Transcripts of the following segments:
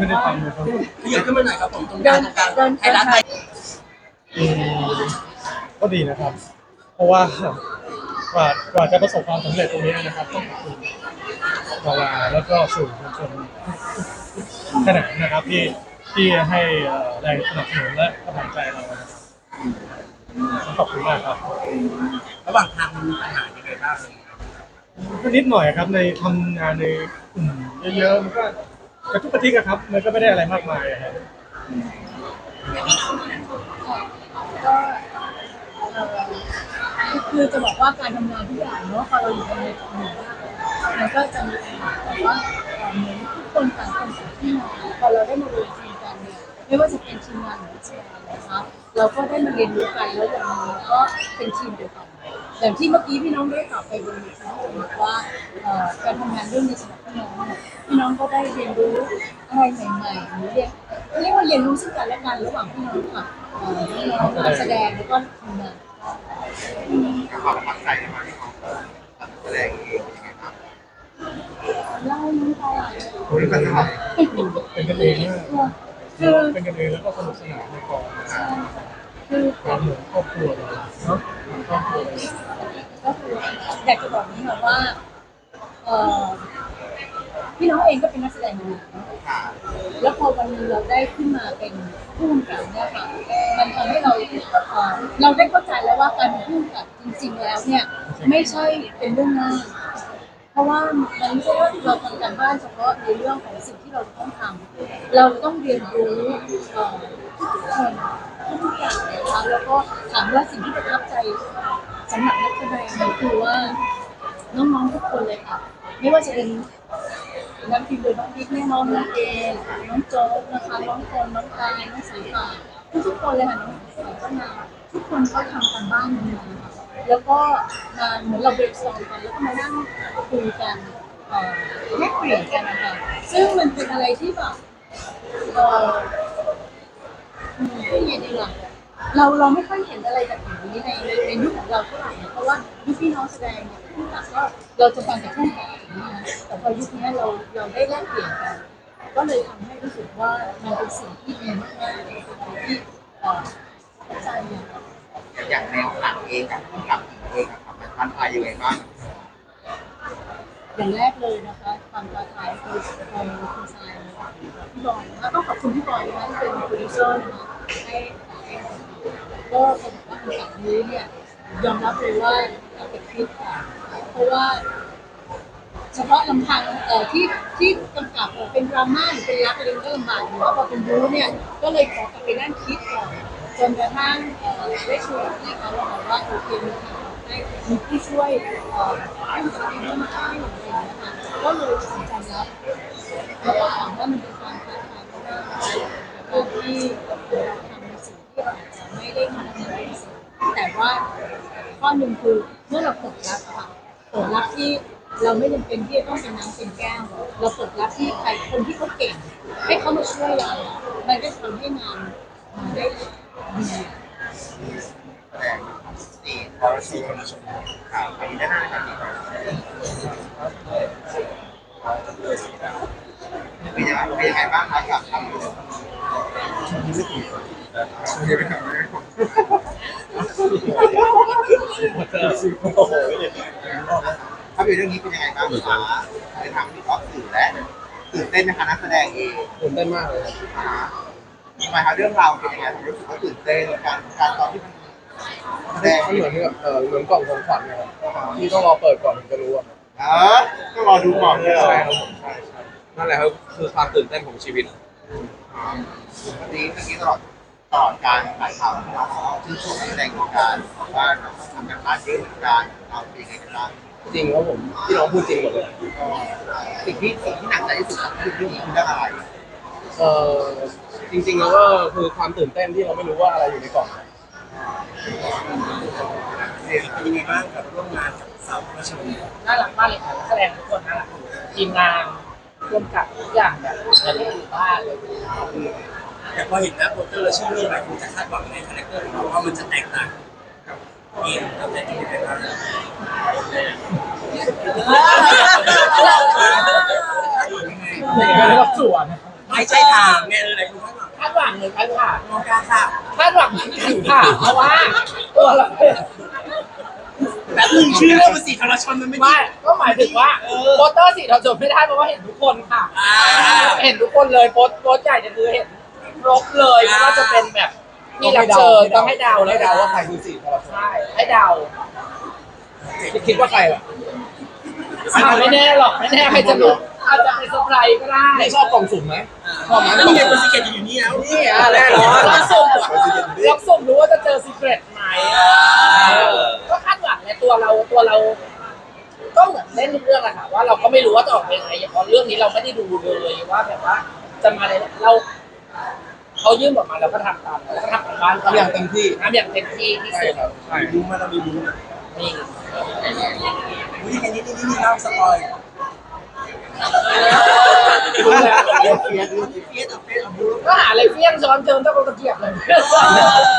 ไม่ได้ฟังเลยครับขยับขึ้นมาหน่อยครับผมตรงกลางตรงกลางไทยรัฐไทยอืมก็ดีนะครับ เพราะว่ากว่ากว่าจะประสบความสำเร็จตรงนี้นะครับต้องขอบคุณดาราแล้วก็สื่อมวลชนขนาดนะครับที่ที่ให้เอ่อแรงสนับสนุนและกำลังใจเรานะครับขอบคุณมากครับระหว่างทางมันมีปัญหายังไงบ้างก็นิดหน่อยครับในทำงานในกลุ่มเยอะๆมันก็ กระทุกกระทิกอะครับ มันก็ไม่ได้อะไรมากมายอะครับก็เอ่อคือจะบอกว่าการทำงานทุกอย่างเนาะพอเราอยู่ในหมู่บ้านมันก็จะมีปัญหาแต่ว่าเอ่อเหมือนทุกคนต่างคนต่างที่มาพอเราได้มาเรวมทีมกันเนี่ยไม่ว่าจะเป็นทีมงานหรือทีมงานนะคะเราก็ได้มาเรียนรู้กันแล้วอย่างนี้ก็เป็นทีมเดียวกัน อย่างที่เมื่อกี้พี่น้องได้กล่าวไปบนเวทีบอกว่าเอ่อการทำงานเรื่องนี้สำหรับพี่น้องเนี่ยพี่น้องก็ได้เรียนรู้อะไรใหม่ๆหรือเรียนเรียกว่าเรียนรู้ซึ่งกันและกันระหว่างพี่น้องค่ะเอ่อพี่น้องนักแสดงแล้วก็ทีมงานความประทับใจในวันที่เขาแสดงเองเป็นยังไงบ้างเล่าน้ำตาไหลคุณก็จะเป็นกันเองมากคือเป็นกันเองแล้วก็สนุกสนานในกองนะครับคือความเหมือนครอบครัวเลยเนาะ อยก็คืออยากจะบอกนี้ค่ะว่าเออพี่น้องเองก็เป็นนักแสดงอยู่นาะแล้วพอวันนึงเราได้ขึ้นมาเป็นผู้กำกับเนี่ยค่ะมันทำให้เราเอ่อเราได้เข้าใจแล้วว่าการเป็นผู้กำกับจริง ๆ แล้วเนี่ย ไม่ใช่เป็นเรื่องง่าย เพราะว่ามันไม่ใช่ว่าเราทำการบ้านเฉพาะในเรื่องของสิ่งที่เราต้องทำเราต้องเรียนรู้เอ่อทุกๆคน ทุกอย่างนะคะแล้วก็ถามว่าสิ่งที่ประทับใจสำหรับนักแสดงเนี่ยคือว่าน้องๆทุกคนเลยค่ะ ไม่ว่าจะเป็นนักพิมพ์โดยน้องบิ๊กแน่น้องน้องเอน้องโจ๊กนะคะน้องคนน้องกายน้องสายป่าทุกๆคนเลยค่ะน้องสายก็มาทุกคนเขาทำกันบ้านมาแล้วก็มาเหมือนเราเบรกสอร์กันแล้วก็มานั่งคุยกันแลกเปลี่ยนกันนะคะซึ่งมันเป็นอะไรที่แบบ เอออืมพูดยังไงดีล่ะเราเราไม่ค่อยเห็นอะไรแบบนี้ในในยุคของเราเท่าไหร่เพราะว่ายุคพี่น้องแสดงเนี่ยผู้กำกับก็เราจะฟังจากผู้กำกับนะแต่พอยุคนี้เราเราได้แลกเปลี่ยนกัน ก็เลยทำให้รู้สึกว่ามันเป็นสิ่งที่ดีมากๆเป็นสิ่งที่เอ่อเข้าใจเนี่ยอย่างแนวหนังเองกับผู้กับเองกับมันท้าทายยังไงบ้างอย่างแรกเลยนะคะความท้าทายคือคุณชายพี่บอยนะคะต้องขอบคุณพี่บอยนะคะที่เป็นโปรดิวเซอร์นะคะ ให้ให้ก็เขาบอกว่าคำสั่งนี้เนี่ยยอมรับเลยว่าเอาไปคิดค่ะเพราะว่า เฉพาะลำพังเอ่อที่ที่กำกับเป็นดราม่าหรือเป็นรักอะไรก็ลำบากอยู่แล้วพอเป็นบู๊เนี่ยก็เลยขอกลับไปนั่งคิดก่อนจนกระทั่งเอ่อได้ชวนพี่เขาแล้วบอกว่าโอเคมีทางออกได้มีผู้ช่วยเอ่อให้ผู้ช่วยมาให้อะไรอย่างเงี้ยค่ะก็เลยตัดสินใจรับแล้วก็ถามว่ามันเป็นความท้าทายมากๆ การที่ทำในสิ่งที่เราอาจจะไม่ได้ทำในสิ่งแต่ว่าข้อหนึ่งคือเมื่อเราเปิดรับอะค่ะเปิดรับที่เราไม่จำเป็นที่จะต้องเป็นน้ำเป็นแก้ว เราเปิดรับที่ใครคนที่เขาเก่ง ให้เขามาช่วยเรา มันก็ทำให้งานมาได้ดีแสดงสี่พอสี่คนชมข่าวไปด้านหน้ากันดีกว่าเป็นยังไงเป็นยังไงบ้างคะกับทำ อยู่ยังไม่ถึงยังไม่ถึงภาพยนตร์เรื่องนี้เป็นยังไงบ้างคะในทางที่ออกสื่อและตื่นเต้นนะคะนักแสดงเองตื่นเต้นมากเลยอ่าทำไมคะเรื่องราวเป็นยังไงผมรู้สึกว่าตื่นเต้นการการตอนที่มันแสดงมันเหมือนกับเออเหมือนกล่องของขวัญนะครับที่ต้องรอเปิดก่อนถึงจะรู้อะเออต้องรอดูก่อนเลยใช่ครับผมใช่ใช่นั่นแหละครับคือความตื่นเต้นของชีวิต อ่าวันนี้เมื่อกี้ตลอดตลอดการถ่ายทำเราชื่นชมนักแสดงของการว่าทำการบ้านเยอะเหมือนกันเราเป็นยังไงกันบ้างจริงครับผมที่น้องพูดจริงหมดเลยสิ่งที่สิ่งที่หนักใจที่สุดคือเรื่องนี้คือเรื่องอะไรเออจริง ๆ แล้วก็คือความตื่นเต้นที่เราไม่รู้ว่าอะไรอยู่ในกล่องเนี่ยเป็นยังไงบ้างกับร่วมงานกับสาวประชมน่ารักมากเลยค่ะนักแสดงทุกคนน่ารักทีมงาน ร่วมกับทุกอย่างแบบจะได้อยู่านเลยแต่พอเห็นแล้วโปสเตอร์แล้วชื่อเรื่องหลายคนจะคาดหวังในคาแรคเตอร์ของเราว่ามันจะแตกต่างกับเกมตั้งแต่ที่เป็นมาแล้วเด็กก็เราสวนไม่ใช่ทางไงเออไหนคุณคาดหวังคาดหวังเหมือนกันค่ะมองกล้าค่ะคาดหวังเหมือนกันค่ะเพราะว่าตัวเราแต่อื่นชื่อเรื่องภาษีทรชนมันไม่ได้ หมายถึงว่าโปสเตอร์สีเราจบไม่ได้เพราะว่าเห็นทุกคนค่ะอ่าเห็นทุกคนเลยโปสโปสใหญ่จะคือเห็นครบเลยไม่ว่าจะเป็นแบบที่รับเชิญต้องให้เดาแล้วให้เดาเดาว่าว่าใคใครรคือสี่ทรชนใช่ให้เดาคิดว่าใครอะอ่าไม่แน่หรอกไม่แน่ใครจะรู้อาจจะเป็นเซอร์ไพรส์ก็ได้ไม่ชอบกล่องสุ่มไหมชอบไหมนี่ไงภาษีเกตอยู่นี่แล้วนี่อะแน่นอนลองสุ่มลองสุ่มรู้ว่าจะเจอซีเกรตไหมก็คาดหวังในตัวเราตัวเรา ก็เหมือนเล่นทุกเรื่องอะค่ะว่าเราก็ไม่รู้ว่าจะออกเป็นยังไงเพราะเรื่องนี้เราไม่ได้ดูเลยว่าแบบว่าจะมาอะไรเราเขายื่นออกมาเราก็ทำตามเราก็ทำกันบ้านทำอย่างเต็มที่ทำอย่างเต็มที่ที่สุดมีบูมมาเรามีบูมนะนี่นี่แค่นี้นี่นี่เล่าสปอยรู้แล้วเฟียสเฟียสเฟียสเฟียสบูมก็หาอะไรเฟี้ยงช้อนเจิมตะโกนตะเกียบเลย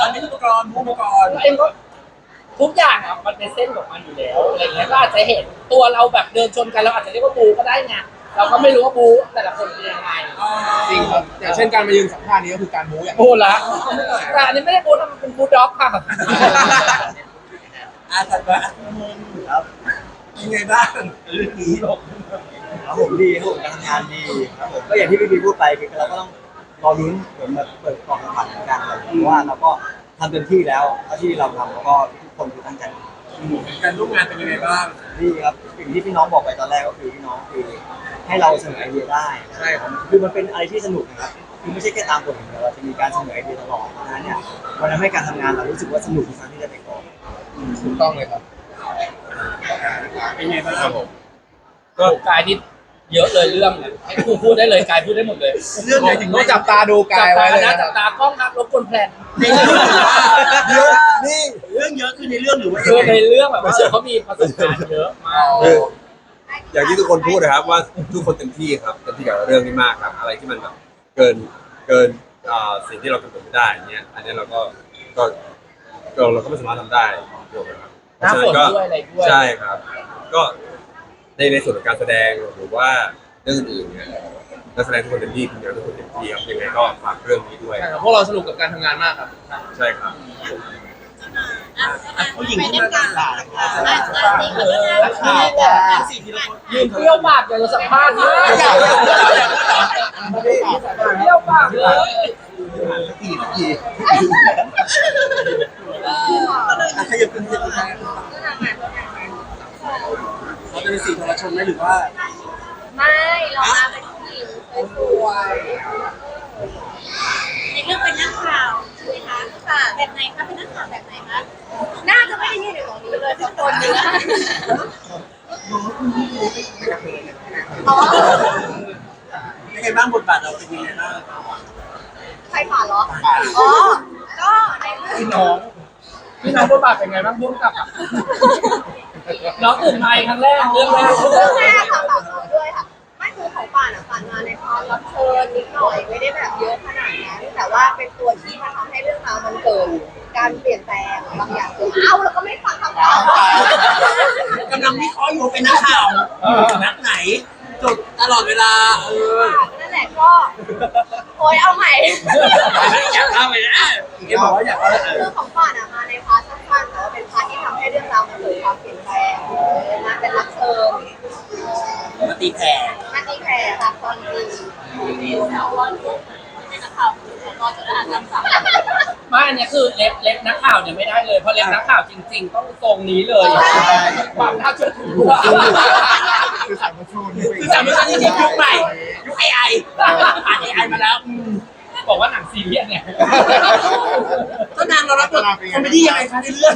อันนี้อุปกรณ์อุปกรณ์ตัวเองก็ ทุกอย่างอะมันเป็นเส้นของมันอยู่แล้วอะไรเงี้ยก็อาจจะเห็นตัวเราแบบเดินชนกันเราอาจจะเรียกว่าบูก็ได้ไงเราก็ไม่รู้ว่าบูแต่ละคนเป็นยังไงจริงครับอย่างเช่นการมายืนสัมภาษณ์นี้ก็คือการมูอย่างบูละแต่อันนี้ไม่ได้บูนะมันเป็นบูด็อกค่ะอาถัดมาครับยังไงบ้างเรื่องนี้หรอกครับผมดีครับผมการทำงานดีครับผมก็อย่างที่พี่พีพูดไปคือเราก็ต้องรอลุ้นเหมือนแบบเปิดกล่องของขวัญเหมือนกันครับเพราะว่าเราก็ทำเต็มที่แล้วเท่าที่เราทำแล้วก็ ทุกคนคือตั้งใจการร่วมงานเป็นยังไงบ้างดีครับสิ่งที่พี่น้องบอกไปตอนแรกก็คือพี่น้องคือให้เราเสนอไอเดียได้ใช่ครับคือมันเป็นอะไรที่สนุกนะครับคือไม่ใช่แค่ตามบทอย่างเดียวเราจะมีการเสนอไอเดียตลอดเพราะฉะนั้นเนี่ยวันนั้นให้การทำงานเรารู้สึกว่าสนุกทุกครั้งที่ได้ไปกองถูกต้องเลยครับเป็นยังไงบ้างครับผมก็กายนี่ เยอะเลยเรื่องเนี่ยให้ครูพูดได้เลยกายพูดได้หมดเลยเรื่องไหนถึงต้องจับตาดูกายไว้เลยจันะบตานะจับตากล้องครับรบกวนแพลนในเรื่องหรือว่าเยอะนี่เรื่องเยอะคือในเรื่องหรือว่าคือในเรื่องแบบว่าเขามีประสบการณ์เยอะมากคืออย่างที่ทุกคนพูดนะครับว่าทุกคนเต็มที่ครับเต็มที่กับเรื่องนี้มากครับ อะไรที่มันแบบเกินเกินอ่าสิ่งที่เรากำหนดไม่ได้อย่างเงี้ยอันนี้เราก็ก็ก็เราก็ไม่สามารถทำได้ถูกไหมครับหน้าฝนก็ด้วยอะไรด้วย ใช่ครับ ก็ ในในส่วนของการแสดงหรือว่าเรื่องอื่นๆเนี่ยนักแสดงทุกคนเต็มที่ทีมงานทุกคนเต็มที่ครับยังไงก็ฝากเรื่องนี้ด้วยใช่ครับพวกเราสนุกกับการทำงานมากครับ ใช่ครับ ผู้หญิงที่มาการหลานสี่ทีละคนยืนเปรี้ยวปากเลยสัมภาษณ์มากเปรี้ยวปากเลยกี่กี่ขยับขึ้นขยับขึ้นเรา จะเป็นสี่ทรชนไหมหรือว่าไม่เรามาเป็นผู้หญิงสวยๆในเรื่องเป็นนักข่าวใช่ไหมคะค่ะแบบไหนคะเป็นนักข่าวแบบไหนคะน่าจะไม่ได้ยืนอยู่ตรงนี้เลยสักคนหนึงอะอ๋อยังไงบ้างบทบาทเราเป็นยังไงบ้างใครผ่านเหรออ๋อก็ในเรื่องพี่น้องพี่น้องบทบาทเป็นไงบ้างพุ่งกับอะ น้องตื่นมาครั้งแรกเรื่องแรกเรื่องแรกค่ะฝากตัวด้วยค่ะไม่คือของป่านอะป่านมาในพาร์ทรับเชิญนิดหน่อยไม่ได้แบบเยอะขนาดนั้นแต่ว่าเป็นตัวที่มาทำให้เรื่องราวมันเกิดการเปลี่ยนแปลงบางอย่างเกิดเอ้าแล้วก็ไม่ฟังคำตอบกำลังวิเคราะห์อยู่เป็นนักข่าวนักไหนจดตลอดเวลาเออนั่นแหละก็โอยเอาใหม่อยากเอาไปนะเอ็มบอกว่าอยากเอาเออคือของป่านอะมาในพาร์ทสั้ ตีแผ่มาตีแพรค่ะตอนนี้เป็นนักข่าวรอจะได้อ่านคำสั่งไม่อันเนี้ยคือเล็บเล็บนักข่าวเนี่ยไม่ได้เลยเพราะเล็บนักข่าวจริง ๆ ต้องทรงนี้เลยความน่าเชื่อถือคือสายมันฟูนี่คือสามเรื่องนี้ที่ยุคใหม่ยุคไอไอผ่านไอไอมาแล้วอืมบอกว่าหนังซีเรียสไงก็นางเรารับบทคอมเมดี้ยังไงคะในเรื่อง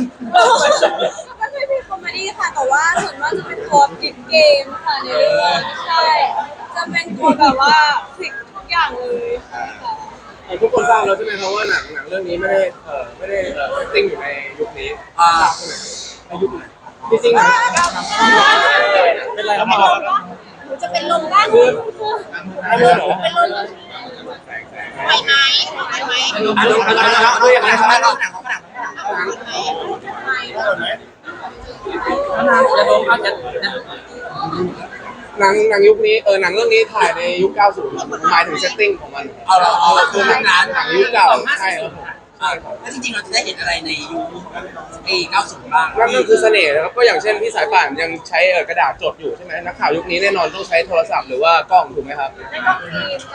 ไม่ใช่เป็นคอมเมดี้ค่ะแต่ว่าส่วนมากจะเป็นตัวพลิ กเกมค่ะในเรื่องใช่ จะเป็นตัวแบบว่าพลิกทุกอย่างเลยใช่ค่ะทุกคนทราบแล้วใช่ไหมครับว่าหนังหนังเรื่องนี้ไม่ได้เอ่อไม่ได้เอ่อติ้งอยู่ในยุคนี้อ่าในยุคไหนจริงๆหนังเป็นไรครับหมอหนูจะเป็นลมได้ไหมเป็นลมไหวไหมไหวไหมอะลงอะลงอะลงด้วยยังไงครับลงหนังของหนังจะลงอาจจะ หนังหนังยุคนี้เออหนังเรื่องนี้ถ่ายในยุค 90 หมายถึงเซตติ้งของมันเอาเราเอาคือหนังนานหนังยุคเก่าใช่ครับผมใช่ครับแล้วจริงๆเราจะได้เห็นอะไรในยุคเอ90บ้างนั่นก็คือเสน่ห์นะครับก็อย่างเช่นพี่สายป่านยังใช้เอ่อกระดาษจดอยู่ใช่ไหมนักข่าวยุคนี้แน่นอนต้องใช้โทรศัพท์หรือว่ากล้องถูกไหมครับ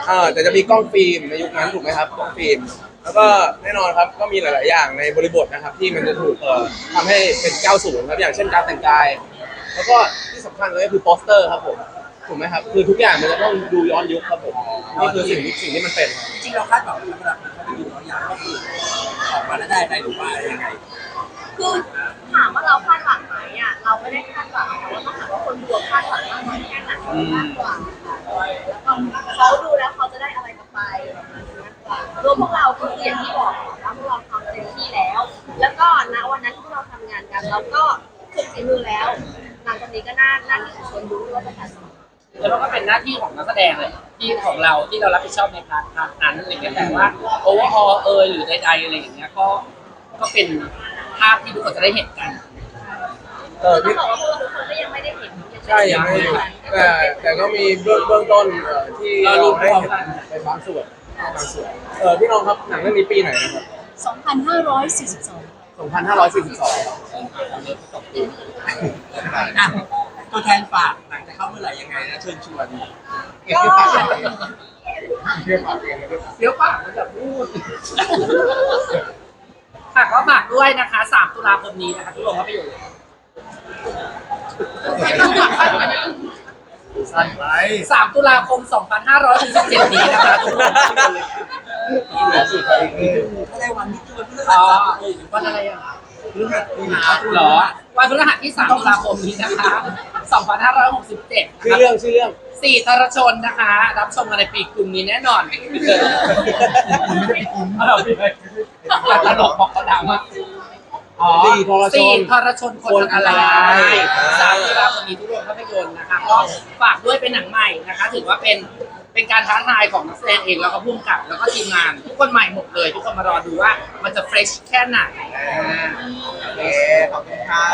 อ่าแต่จะมีกล้องฟิล์มในยุคนั้นถูกไหมครับกล้องฟิล์มแล้วก็แน่นอนครับก็มีหลาย ๆ อย่างในบริบทนะครับที่มันจะถูกเอ่อทำให้เป็น 90 ครับอย่างเช่นการแต่งกาย แล้วก็ที่สำคัญเลยก็คือโปสเตอร์ครับผมถูกไหมครับ คือทุกอย่างมันจะต้องดูย้อนยุคครับผมนี่คือสิ่งที่สิ่งที่มันเป็นครับ จริงๆเราคาดหวังเวลาเขาไปดูเราอยากก็คือออกมาแล้วได้อะไรหรือว่าอะไรยังไงคือถามว่าเราคาดหวังไหมอะเราไม่ได้คาดหวังแต่ว่าต้องถามว่าคนดูคาดหวังมากน้อยแค่ไหนมากกว่าแล้วก็เขาดูแล้วเขาจะได้อะไรกลับไปมากกว่ารวมพวกเราคืออย่างที่บอกว่าพวกเราทำเต็มที่แล้ว แล้วก็ณวันนั้นที่พวกเราทำงานกันเราก็สุดฝีมือแล้วห ลังจากนี้ก็น่าน่าที่ของคนดูว่าจะทำ แล้วมันก็เป็นหน้าที่ของนักแสดงเลยที่ของเราที่เรารับผิดชอบในพาร์ทพาร์ทนั้นอะไรเงี้ยแต่ว่าโอเวอร์ออเอยหรือใดๆอะไรอย่างเงี้ยก็ก็เป็นภาพที่ทุกคนจะได้เห็นกันเออต้อที่งบอกว่าพวกเราทุกคนก็ยังไม่ได้เห็นใช่ยังไม่ได้ดูแต่แต่ก็มีเบื้องเบื้องต้นเอ่อที่เราได้เห็นไปบางส่วนบางส่วนเออพี่น้องครับหนังเรื่องนี้ปีไหนนะครับ 2542 2542ครับอะตัวแทนฝากหนังจะเข้าเมื่อไหร่ยังไงนะเชิญชวนก็เรียกปากเองเลยด้วยเดี๋ยวปากมันจะพูด ค่ะก็ฝากด้วยนะคะ 3 ตุลาคมนี้นะคะทุกโรงภาพยนตร์สั้นไป3ตุลาคม 2567นี้นะคะทุกคนถ้าได้วันที่ วันพฤอ๋อวันอะไรอะพฤหัสบดีหาเหรอวันพฤหัสที่3ตุลาคมนี้นะคะ2567ชื่อเรื่องชื่อเรื่องสี่ทรชนนะคะ รับชมกันในปีกุมนี้แน่นอนเราไม่ได้อย่าตลกบอกเขาดังมากอ๋อสี่ทรชนสี่ทรชนคนอะไรสามตุลาคมนี้ทุกโรงภาพยนตร์นะคะก็ฝากด้วยเป็นหนังใหม่นะคะ ถือว่าเป็น เป็นการท้าทายของนักแสดงเองแล้วก็พุ่มกับแล้วก็ทีมงานทุกคนใหม่หมดเลย ทุกคนมารอดูว่ามันจะเฟรชแค่ไหนอ่า โอเคขอบคุณค่ะ